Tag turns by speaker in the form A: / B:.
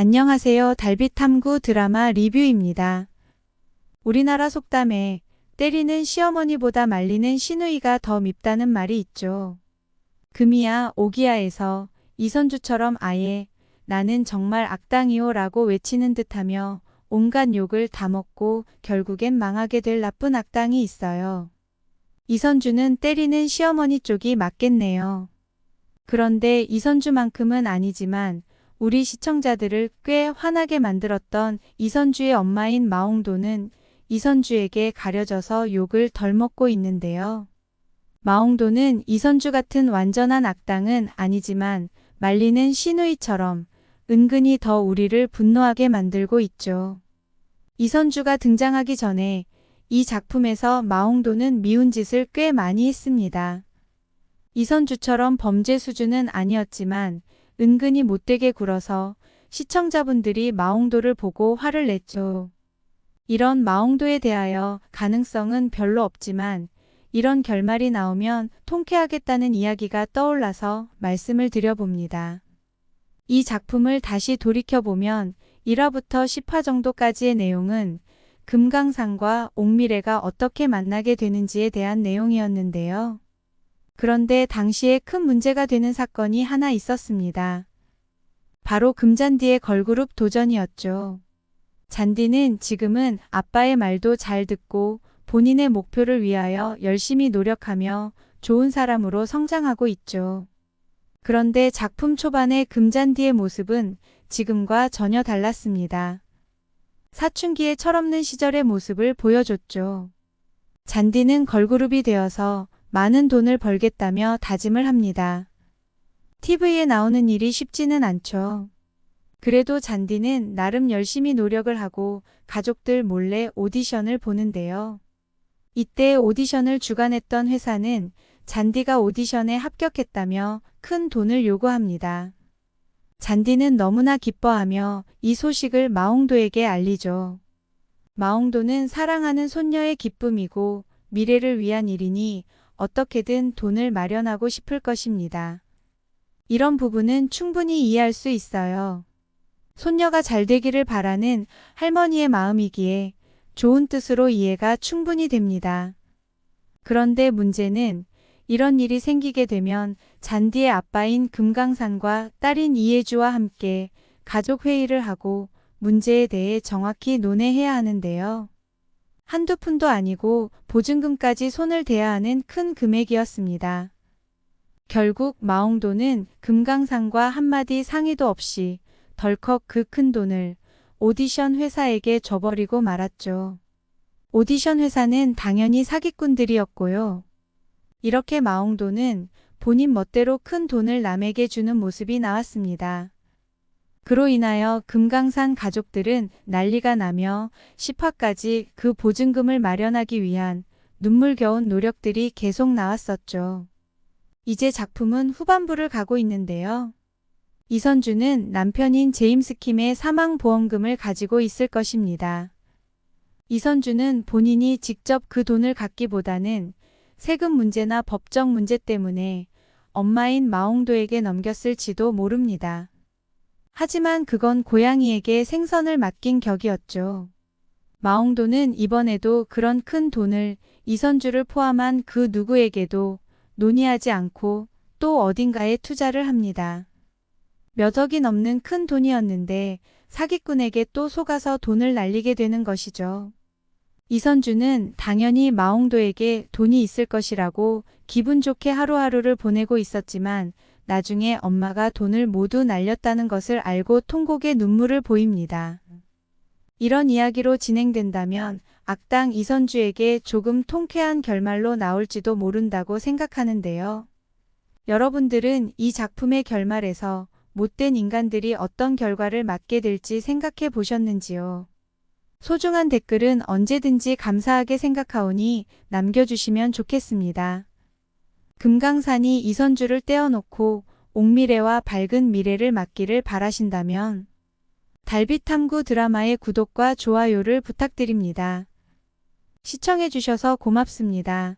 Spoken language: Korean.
A: 안녕하세요. 달빛탐구 드라마 리뷰입니다. 우리나라 속담에 때리는 시어머니보다 말리는 시누이가 더 밉다는 말이 있죠. 금이야 오기야에서 이선주처럼 아예 나는 정말 악당이오 라고 외치는 듯하며 온갖 욕을 다 먹고 결국엔 망하게 될 나쁜 악당이 있어요. 이선주는 때리는 시어머니 쪽이 맞겠네요. 그런데 이선주만큼은 아니지만 우리 시청자들을 꽤 화나게 만들었던 이선주의 엄마인 마홍도는 이선주에게 가려져서 욕을 덜 먹고 있는데요. 마홍도는 이선주 같은 완전한 악당은 아니지만 말리는 시누이처럼 은근히 더 우리를 분노하게 만들고 있죠. 이선주가 등장하기 전에 이 작품에서 마홍도는 미운 짓을 꽤 많이 했습니다. 이선주처럼 범죄 수준은 아니었지만 은근히 못되게 굴어서 시청자분들이 마홍도를 보고 화를 냈죠. 이런 마홍도에 대하여 가능성은 별로 없지만 이런 결말이 나오면 통쾌하겠다는 이야기가 떠올라서 말씀을 드려봅니다. 이 작품을 다시 돌이켜보면 1화부터 10화 정도까지의 내용은 금강산과 옥미래가 어떻게 만나게 되는지에 대한 내용이었는데요. 그런데 당시에 큰 문제가 되는 사건이 하나 있었습니다. 바로 금잔디의 걸그룹 도전이었죠. 잔디는 지금은 아빠의 말도 잘 듣고 본인의 목표를 위하여 열심히 노력하며 좋은 사람으로 성장하고 있죠. 그런데 작품 초반의 금잔디의 모습은 지금과 전혀 달랐습니다. 사춘기의 철없는 시절의 모습을 보여줬죠. 잔디는 걸그룹이 되어서 많은 돈을 벌겠다며 다짐을 합니다. TV에 나오는 일이 쉽지는 않죠. 그래도 잔디는 나름 열심히 노력을 하고 가족들 몰래 오디션을 보는데요. 이때 오디션을 주관했던 회사는 잔디가 오디션에 합격했다며 큰 돈을 요구합니다. 잔디는 너무나 기뻐하며 이 소식을 마홍도에게 알리죠. 마홍도는 사랑하는 손녀의 기쁨이고 미래를 위한 일이니 어떻게든 돈을 마련하고 싶을 것입니다. 이런 부분은 충분히 이해할 수 있어요. 손녀가 잘 되기를 바라는 할머니의 마음이기에 좋은 뜻으로 이해가 충분히 됩니다. 그런데 문제는 이런 일이 생기게 되면 잔디의 아빠인 금강산과 딸인 이혜주와 함께 가족 회의를 하고 문제에 대해 정확히 논의해야 하는데요. 한두 푼도 아니고 보증금까지 손을 대야 하는 큰 금액이었습니다. 결국 마홍도는 금강산과 한마디 상의도 없이 덜컥 그 큰 돈을 오디션 회사에게 줘버리고 말았죠. 오디션 회사는 당연히 사기꾼들이었고요. 이렇게 마홍도는 본인 멋대로 큰 돈을 남에게 주는 모습이 나왔습니다. 그로 인하여 금강산 가족들은 난리가 나며 10화까지 그 보증금을 마련하기 위한 눈물겨운 노력들이 계속 나왔었죠. 이제 작품은 후반부를 가고 있는데요. 이선주는 남편인 제임스 킴의 사망보험금을 가지고 있을 것입니다. 이선주는 본인이 직접 그 돈을 갖기보다는 세금 문제나 법적 문제 때문에 엄마인 마홍도에게 넘겼을지도 모릅니다. 하지만 그건 고양이에게 생선을 맡긴 격이었죠. 마홍도는 이번에도 그런 큰 돈을 이선주를 포함한 그 누구에게도 논의하지 않고 또 어딘가에 투자를 합니다. 몇 억이 넘는 큰 돈이었는데 사기꾼에게 또 속아서 돈을 날리게 되는 것이죠. 이선주는 당연히 마홍도에게 돈이 있을 것이라고 기분 좋게 하루하루를 보내고 있었지만 나중에 엄마가 돈을 모두 날렸다는 것을 알고 통곡의 눈물을 보입니다. 이런 이야기로 진행된다면 악당 이선주에게 조금 통쾌한 결말로 나올지도 모른다고 생각하는데요. 여러분들은 이 작품의 결말에서 못된 인간들이 어떤 결과를 맞게 될지 생각해 보셨는지요? 소중한 댓글은 언제든지 감사하게 생각하오니 남겨주시면 좋겠습니다. 금강산이 이선주를 떼어놓고 옥미래와 밝은 미래를 맞기를 바라신다면 달빛탐구 드라마의 구독과 좋아요를 부탁드립니다. 시청해주셔서 고맙습니다.